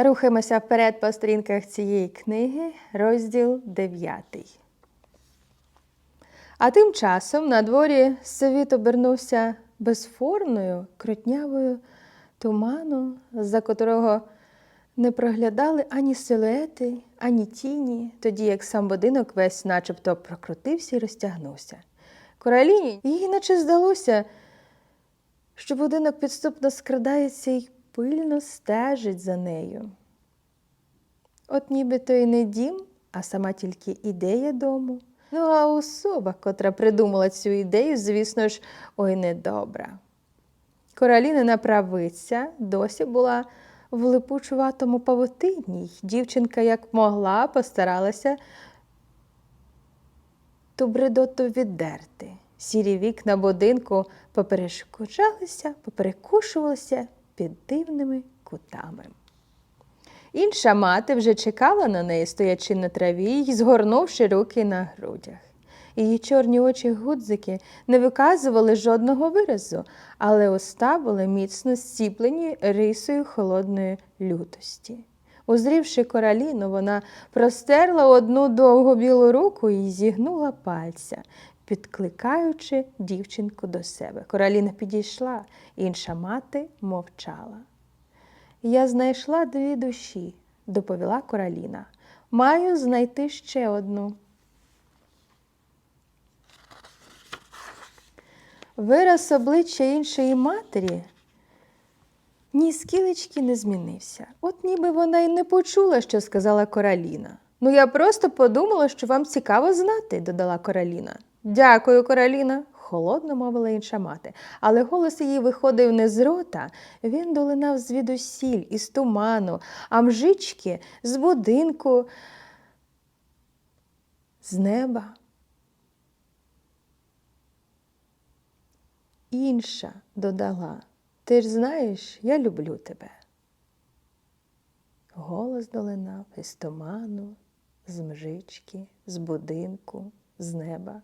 Рухаємося вперед по сторінках цієї книги, розділ 9. А тим часом на дворі світ обернувся безформною, кротнявою туману, за котрого не проглядали ані силуети, ані тіні, тоді як сам будинок весь начебто прокрутився і розтягнувся. Короліні їй наче здалося, що будинок підступно скрадається і пильно стежить за нею. От ніби то й не дім, а сама тільки ідея дому. Ну, а особа, котра придумала цю ідею, звісно ж, ой недобра. Королінина правиця досі була в липучуватому павутинні. Дівчинка, як могла, постаралася ту бредоту віддерти. Сірі вікна будинку поперешкоджалися, поперекушувалися під дивними кутами. Інша мати вже чекала на неї, стоячи на траві й згорнувши руки на грудях. Її чорні очі гудзики не виказували жодного виразу, але уста були міцно зціплені рисою холодної лютості. Узрівши короліну, вона простерла одну довгу білу руку і зігнула пальця, підкликаючи дівчинку до себе. Короліна підійшла, інша мати мовчала. Я знайшла дві душі, доповіла Короліна. Маю знайти ще одну. Вираз обличчя іншої матері ні скілечки не змінився. От ніби вона й не почула, що сказала Короліна. Ну, я просто подумала, що вам цікаво знати, додала Короліна. Дякую, Короліна, холодно мовила інша мати. Але голос її виходив не з рота, він долинав звідусіль, із туману, а мжички з будинку, з неба. Інша додала, ти ж знаєш, я люблю тебе. Голос долинав із туману, з мжички, з будинку, з неба.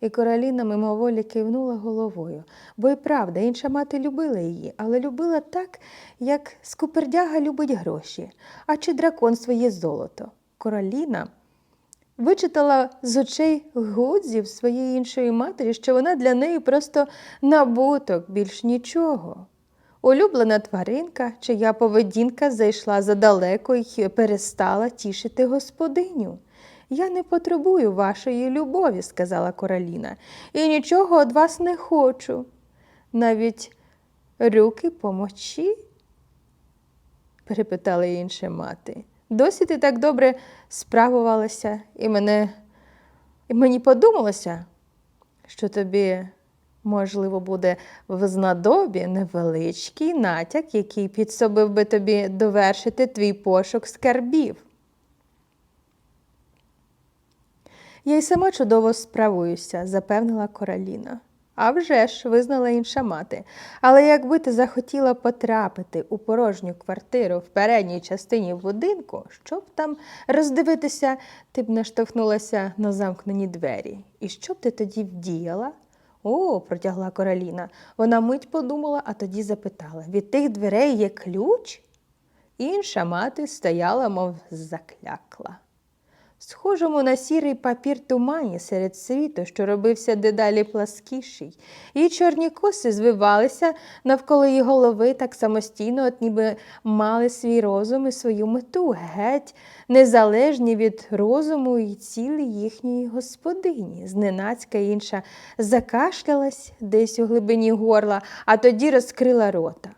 І Короліна мимоволі кивнула головою, бо й правда, інша мати любила її, але любила так, як скупердяга любить гроші, а чи дракон своє золото. Короліна вичитала з очей гудзів своєї іншої матері, що вона для неї просто набуток, більш нічого. Улюблена тваринка, чия поведінка зайшла задалеко і перестала тішити господиню. Я не потребую вашої любові, сказала Короліна, і нічого від вас не хочу. Навіть руки помочі? перепитала інша мати. Досі ти так добре справувалася, і мене і мені подумалося, що тобі, можливо, буде в знадобі невеличкий натяк, який підсобив би тобі довершити твій пошук скарбів. Я й сама чудово справуюся, запевнила Короліна. А вже ж, визнала інша мати. Але якби ти захотіла потрапити у порожню квартиру в передній частині будинку, щоб там роздивитися, ти б наштовхнулася на замкнені двері. І що б ти тоді вдіяла? О, протягла Короліна. Вона мить подумала, а тоді запитала: від тих дверей є ключ? Інша мати стояла, мов заклякла. Схожому на сірий папір тумані серед світу, що робився дедалі пласкіший, її чорні коси звивалися навколо її голови так самостійно, от ніби мали свій розум і свою мету, геть незалежні від розуму і цілі їхньої господині. Зненацька інша закашлялась десь у глибині горла, а тоді розкрила рота.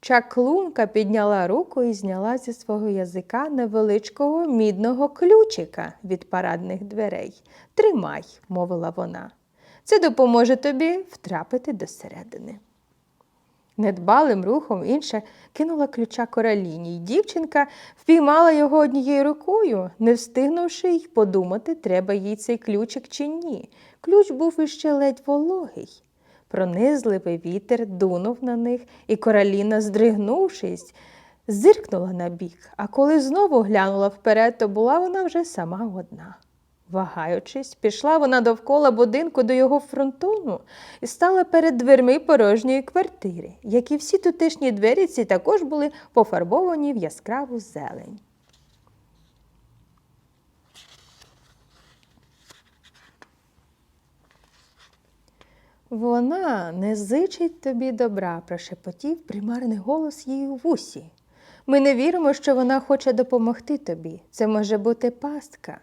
Чаклунка підняла руку і зняла зі свого язика невеличкого мідного ключика від парадних дверей. Тримай, мовила вона. Це допоможе тобі втрапити досередини. Недбалим рухом інша кинула ключа короліні, й дівчинка впіймала його однією рукою, не встигнувши й подумати, треба їй цей ключик чи ні. Ключ був іще ледь вологий. Пронизливий вітер дунув на них, і короліна, здригнувшись, зиркнула на бік, а коли знову глянула вперед, то була вона вже сама одна. Вагаючись, пішла вона довкола будинку до його фронтону і стала перед дверми порожньої квартири, як і всі тутешні двері ці також були пофарбовані в яскраву зелень. Вона не зичить тобі добра, прошепотів примарний голос їй у вусі. Ми не віримо, що вона хоче допомогти тобі. Це може бути пастка.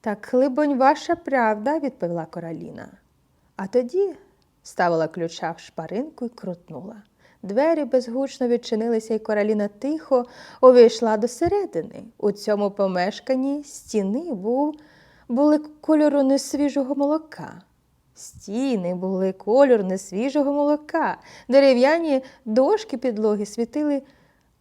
Так, либонь, ваша правда, відповіла Короліна. А тоді ставила ключа в шпаринку і крутнула. Двері безгучно відчинилися, і Короліна тихо увійшла до середини. У цьому помешканні стіни був, були кольору несвіжого молока. Стіни були кольор несвіжого молока, дерев'яні дошки підлоги світили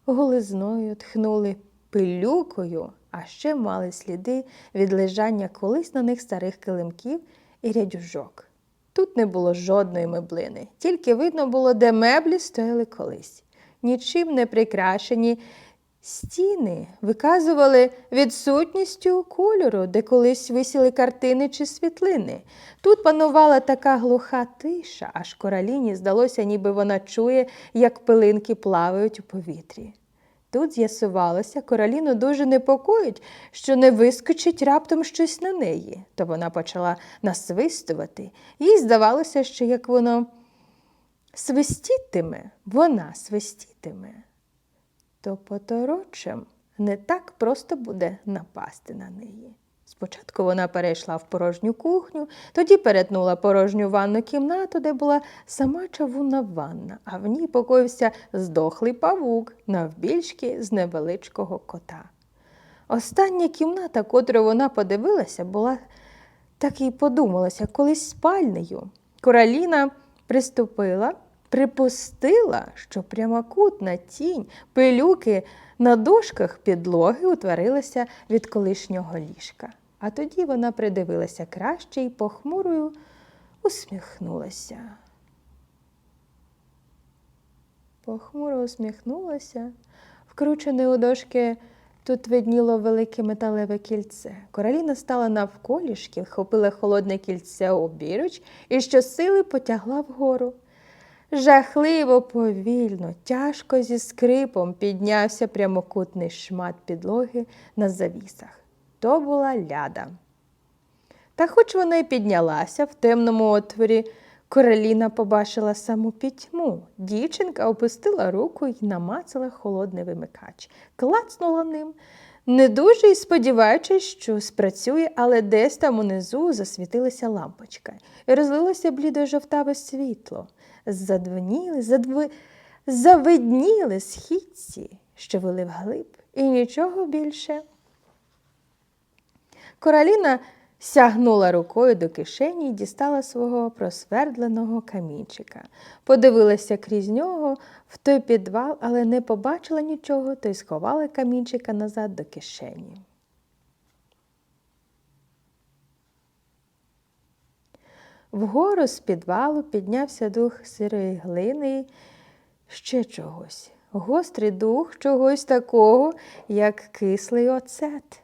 голизною, тхнули пилюкою, а ще мали сліди від лежання колись на них старих килимків і рядюжок. Тут не було жодної меблини, тільки видно було, де меблі стояли колись. Нічим не прикрашені стіни виказували відсутністю кольору, де колись висіли картини чи світлини. Тут панувала така глуха тиша, аж короліні здалося, ніби вона чує, як пилинки плавають у повітрі. Тут з'ясувалося, короліну дуже непокоїть, що не вискочить раптом щось на неї, то вона почала насвистувати. Їй здавалося, що як воно свистітиме, вона свистітиме, то поторочем не так просто буде напасти на неї. Спочатку вона перейшла в порожню кухню, тоді перетнула порожню ванну кімнату, де була сама чавунна ванна, а в ній покоївся здохлий павук навбільшки з невеличкого кота. Остання кімната, котру вона подивилася, була так і подумалася, колись спальнею. Короліна приступила, припустила, що прямокутна тінь пилюки на дошках підлоги утворилася від колишнього ліжка. А тоді вона придивилася краще і похмурою усміхнулася. Похмуро усміхнулася. Вкручене у дошки тут видніло велике металеве кільце. Короліна стала навколішки, вхопила холодне кільце обіруч і щосили потягла вгору. Жахливо повільно, тяжко зі скрипом піднявся прямокутний шмат підлоги на завісах. То була ляда. Та хоч вона й піднялася в темному отворі, Короліна побачила саму пітьму. Дівчинка опустила руку і намацала холодний вимикач, клацнула ним, не дуже й сподіваючись, що спрацює, але десь там унизу засвітилася лампочка і розлилося блідо-жовтаве світло. Задвоніли, задв... завидніли східці, що вели вглиб, і нічого більше. Короліна сягнула рукою до кишені і дістала свого просвердленого камінчика. Подивилася крізь нього в той підвал, але не побачила нічого, то й сховала камінчика назад до кишені. Вгору з підвалу піднявся дух сирої глини і ще чогось. Гострий дух чогось такого, як кислий оцет.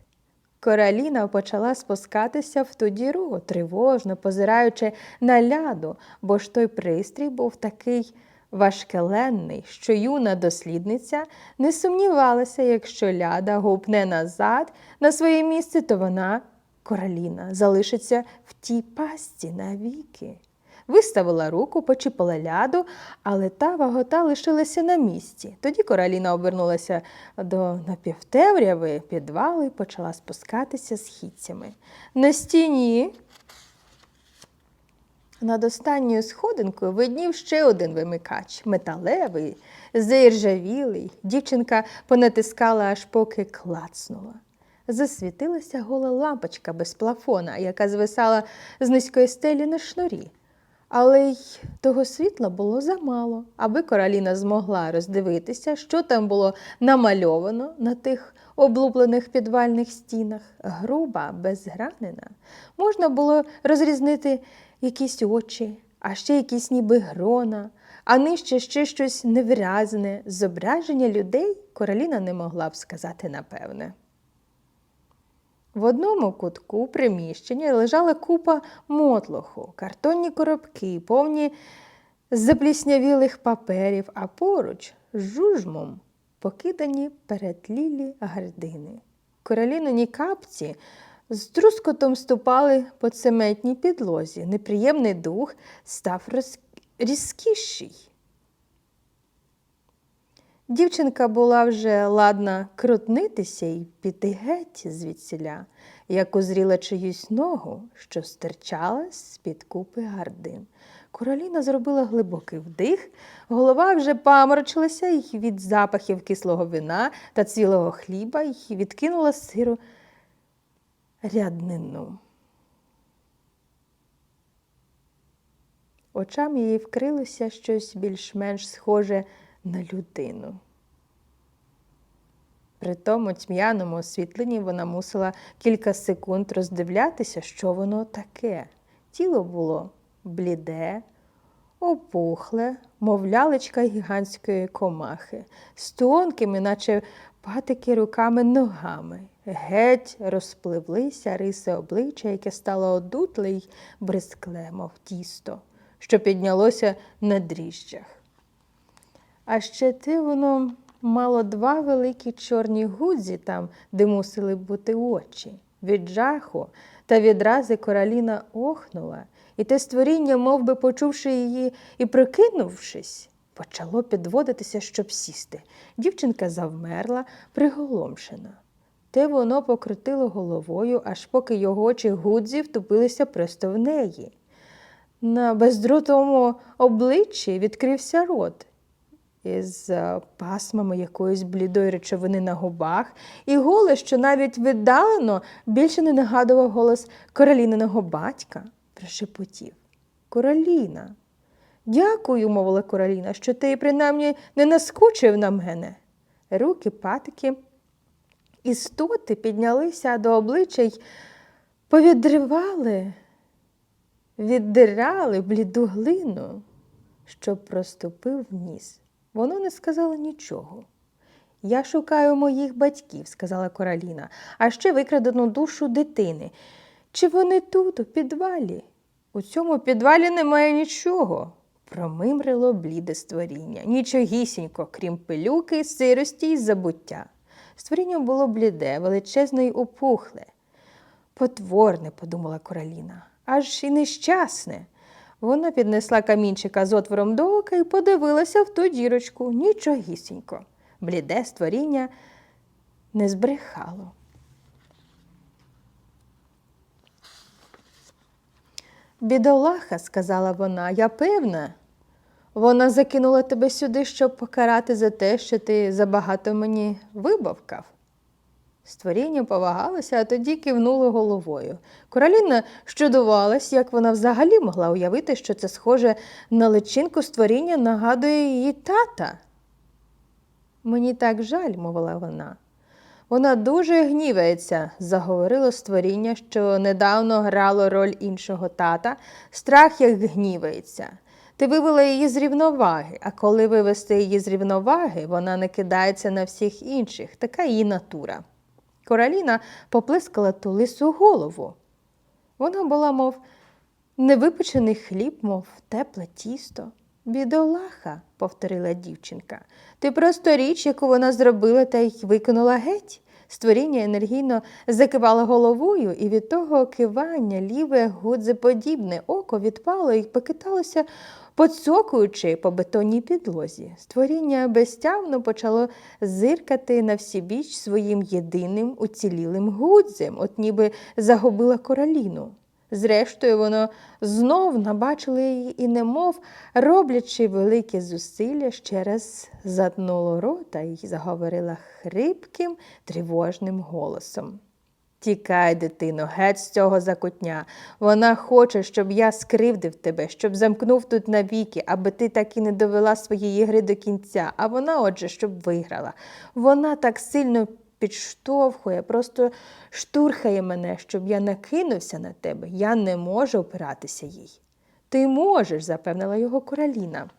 Короліна почала спускатися в ту діру, тривожно позираючи на ляду, бо ж той пристрій був такий важкеленний, що юна дослідниця не сумнівалася, якщо ляда гупне назад на своє місце, то вона, короліна, залишиться в тій пастці навіки. Виставила руку, почіпала ляду, але та вагота лишилася на місці. Тоді короліна обернулася до напівтемряви підвалу і почала спускатися східцями. На стіні над останньою сходинкою виднів ще один вимикач металевий, заіржавілий. Дівчинка понатискала, аж поки клацнула. Засвітилася гола лампочка без плафона, яка звисала з низької стелі на шнурі. Але й того світла було замало, аби короліна змогла роздивитися, що там було намальовано на тих облуплених підвальних стінах. Груба, безгранена. Можна було розрізнити якісь очі, а ще якісь ніби грона, а нижче ще щось невиразне. Зображення людей короліна не могла б сказати напевне. В одному кутку приміщення лежала купа мотлоху, картонні коробки, повні запліснявілих паперів, а поруч з жужмом покидані перетлілі гардини. Королінині капці з трускотом ступали по цементній підлозі. Неприємний дух став різкіший. Дівчинка була вже ладна крутнитися і піти геть звідсіля, як узріла чиюсь ногу, що стирчала з-під купи гардин. Короліна зробила глибокий вдих, голова вже паморочилася й від запахів кислого вина та цілого хліба й відкинула сиру ряднину. Очам її вкрилося щось більш-менш схоже на людину. При тому тьмяному освітленні вона мусила кілька секунд роздивлятися, що воно таке. Тіло було бліде, опухле, мов лялечка гігантської комахи, з тонкими, наче патики руками ногами. Геть розпливлися риси обличчя, яке стало одутле й бризкле, мов тісто, що піднялося на дріжджах. А ще те воно мало два великі чорні гудзі там, де мусили бути очі. Від жаху та відрази короліна охнула, і те створіння, мов би почувши її і прикинувшись, почало підводитися, щоб сісти. Дівчинка завмерла, приголомшена. Те воно покрутило головою, аж поки його очі гудзі втупилися просто в неї. На бездротовому обличчі відкрився рот із е, пасмами якоїсь блідої речовини на губах, і голос, що навіть віддалено більше не нагадував голос Короліниного батька, прошепотів. Короліна. Дякую, мовила Короліна, що ти принаймні не наскучив на мене. Руки патики істоти піднялися до обличчя й повідривали, віддирали бліду глину, що проступив ніс. Воно не сказало нічого. Я шукаю моїх батьків, сказала Короліна, а ще викрадену душу дитини. Чи вони тут, у підвалі? У цьому підвалі немає нічого. Промимрило бліде створіння, нічогісінько, крім пилюки, сирості й забуття. Створіння було бліде, величезне й опухле. Потворне, подумала Короліна, аж і нещасне. Вона піднесла камінчика з отвором до ока і подивилася в ту дірочку нічогісінько. Бліде створіння не збрехало. Бідолаха, сказала вона, я певна. Вона закинула тебе сюди, щоб покарати за те, що ти забагато мені вибавкав. Створіння повагалося, а тоді кивнуло головою. Короліна щудувалась, як вона взагалі могла уявити, що це схоже на личинку створіння нагадує її тата. Мені так жаль, мовила вона. Вона дуже гнівається, заговорило створіння, що недавно грало роль іншого тата, страх як гнівається. Ти вивела її з рівноваги, а коли вивести її з рівноваги, вона не кидається на всіх інших, така її натура. Короліна поплескала ту лису голову. Вона була, мов невипечений хліб, мов тепле тісто. Бідолаха, повторила дівчинка. Ти просто річ, яку вона зробила та й викинула геть. Створіння енергійно закивало головою, і від того кивання ліве гудзеподібне око відпало і покиталося, поцокуючи по бетонній підлозі. Створіння безтявно почало зиркати на всі біч своїм єдиним уцілілим гудзем, от ніби загубила короліну. Зрештою, воно знов набачило її і, немов роблячи великі зусилля, ще раз затнуло рота і заговорила хрипким, тривожним голосом. Тікай, дитино, геть з цього закутня. Вона хоче, щоб я скривдив тебе, щоб замкнув тут навіки, аби ти так і не довела своєї гри до кінця, а вона, отже, щоб виграла. Вона так сильно підштовхує, просто штурхає мене, щоб я накинувся на тебе. Я не можу опиратися їй. Ти можеш, запевнила його короліна.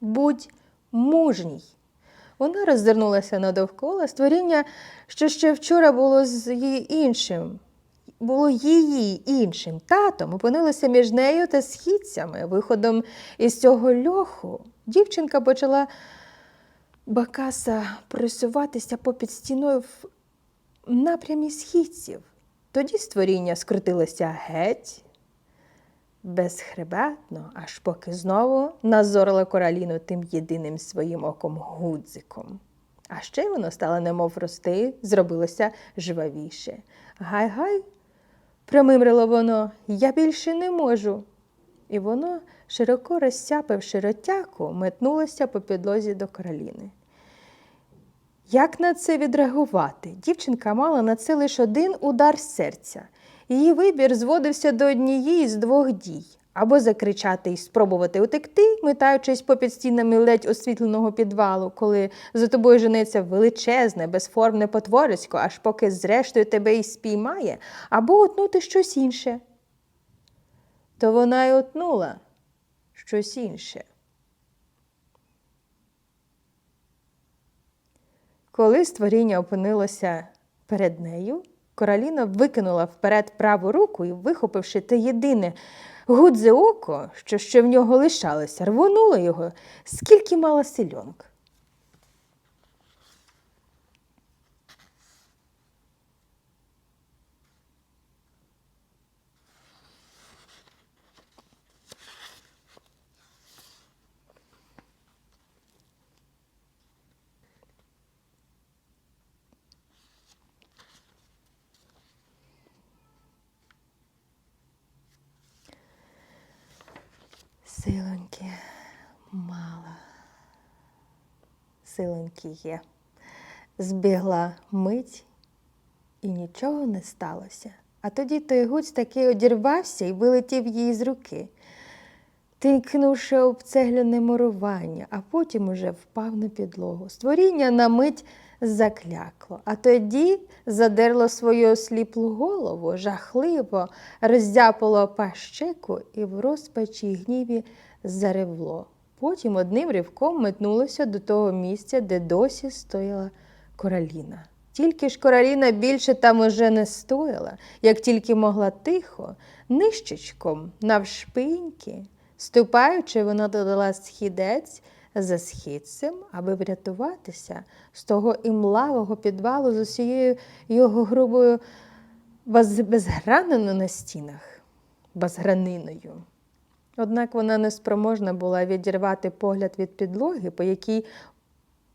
Будь мужній. Вона роззирнулася надовкола створіння, що ще вчора було з її іншим. Було її іншим татом, опинилося між нею та східцями. Виходом із цього льоху дівчинка почала Бакаса просуватися попід стіною в напрямі східців. Тоді створіння скрутилося геть, безхребетно, аж поки знову назорила кораліну тим єдиним своїм оком гудзиком. А ще воно стало немов рости, зробилося жвавіше. Гай-гай, промимрило воно, я більше не можу. І воно, широко розсяпивши ротяку, метнулося по підлозі до Кароліни. Як на це відреагувати? Дівчинка мала на це лише один удар серця. Її вибір зводився до однієї з двох дій або закричати і спробувати утекти, метаючись попід стінами ледь освітленого підвалу, коли за тобою женеться величезне, безформне потворисько, аж поки зрештою тебе й спіймає, або утнути щось інше. То вона й утнула щось інше. Коли створіння опинилося перед нею, Короліна викинула вперед праву руку і, вихопивши те єдине гудзе око, що ще в нього лишалося, рвонула його, скільки мала сильонок. Силоньки мала. Силоньки є. Збігла мить і нічого не сталося. А тоді той гуць таки одірвався і вилетів їй з руки, тикнувши об цегляне мурування, а потім уже впав на підлогу. Створіння на мить заклякло, а тоді задерло свою осліплу голову, жахливо роздяпало пащеку і в розпачі гніві заревло. Потім одним ривком метнулося до того місця, де досі стояла короліна. Тільки ж короліна більше там уже не стояла, як тільки могла тихо, нищечком, навшпиньки. Ступаючи, вона додала східець за східцем, аби врятуватися з того імлавого підвалу з усією його грубою безграниною на стінах, безграниною. Однак вона неспроможна була відірвати погляд від підлоги, по якій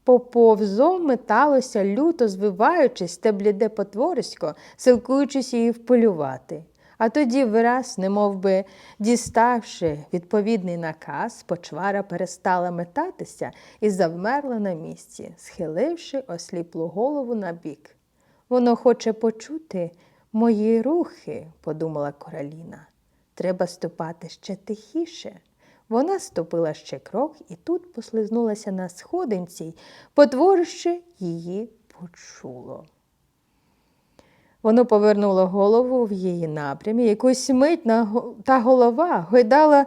поповзом металося, люто звиваючись те бліде потворисько, силкуючись її вполювати. А тоді враз, немов би діставши відповідний наказ, почвара перестала метатися і завмерла на місці, схиливши осліплу голову на бік. Воно хоче почути мої рухи, подумала Короліна. Треба ступати ще тихіше. Вона ступила ще крок і тут послизнулася на сходинці, й потворище її почуло. Воно повернуло голову в її напрямі, якусь мить та голова гойдала,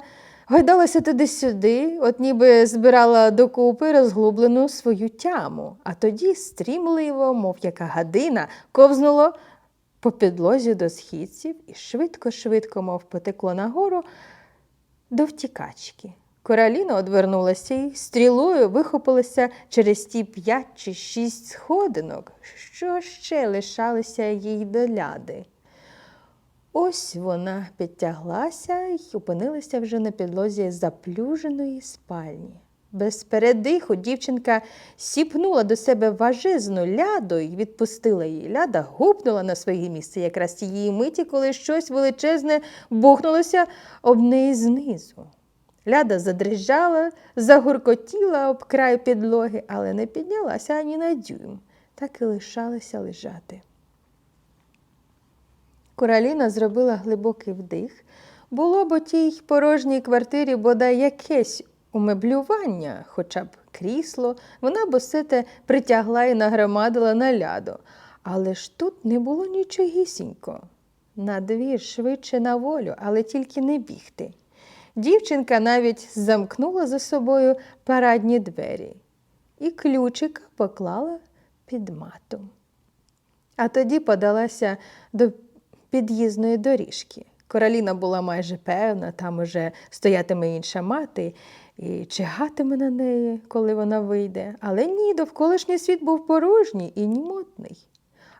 гойдалася туди-сюди, от ніби збирала докупи розглублену свою тяму, а тоді стрімливо, мов яка гадина, ковзнуло по підлозі до східців і швидко-швидко, мов потекло нагору, до втікачки. Короліна одвернулася і стрілою вихопилася через ті п'ять чи шість сходинок, що ще лишалися їй до ляди. Ось вона підтяглася і опинилася вже на підлозі заплюженої спальні. Без передиху дівчинка сіпнула до себе важезну ляду і відпустила її. Ляда гупнула на своє місце якраз тієї миті, коли щось величезне бухнулося об неї знизу. Ляда задрижала, загуркотіла об край підлоги, але не піднялася ані на дюйм, так і лишалася лежати. Короліна зробила глибокий вдих. Було б у тій порожній квартирі бодай якесь умеблювання, хоча б крісло, вона б усе те притягла і нагромадила на ляду. Але ж тут не було нічогісінько. На двір швидше на волю, але тільки не бігти. Дівчинка навіть замкнула за собою парадні двері. і ключика поклала під мату. А тоді подалася до під'їзної доріжки. Короліна була майже певна, там уже стоятиме інша мати і чигатиме на неї, коли вона вийде. Але ні, довколишній світ був порожній і німотний.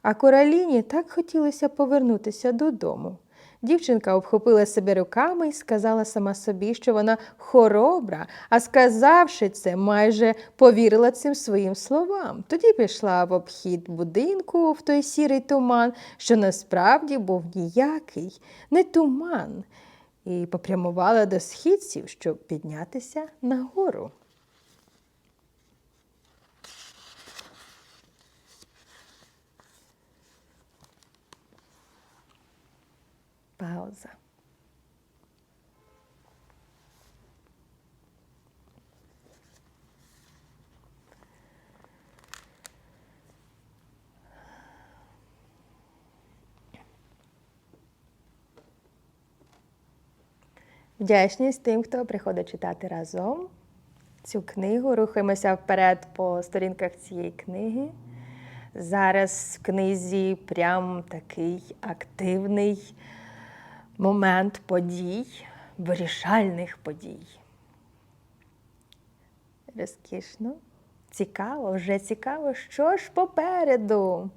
А короліні так хотілося повернутися додому. Дівчинка обхопила себе руками і сказала сама собі, що вона хоробра, а сказавши це, майже повірила цим своїм словам. Тоді пішла в обхід будинку в той сірий туман, що насправді був ніякий, не туман, і попрямувала до східців, щоб піднятися нагору. Пауза. Вдячність тим, хто приходить читати разом цю книгу. Рухаємося вперед по сторінках цієї книги. Зараз в книзі прям такий активний момент подій, вирішальних подій. Розкішно, цікаво, вже цікаво, що ж попереду.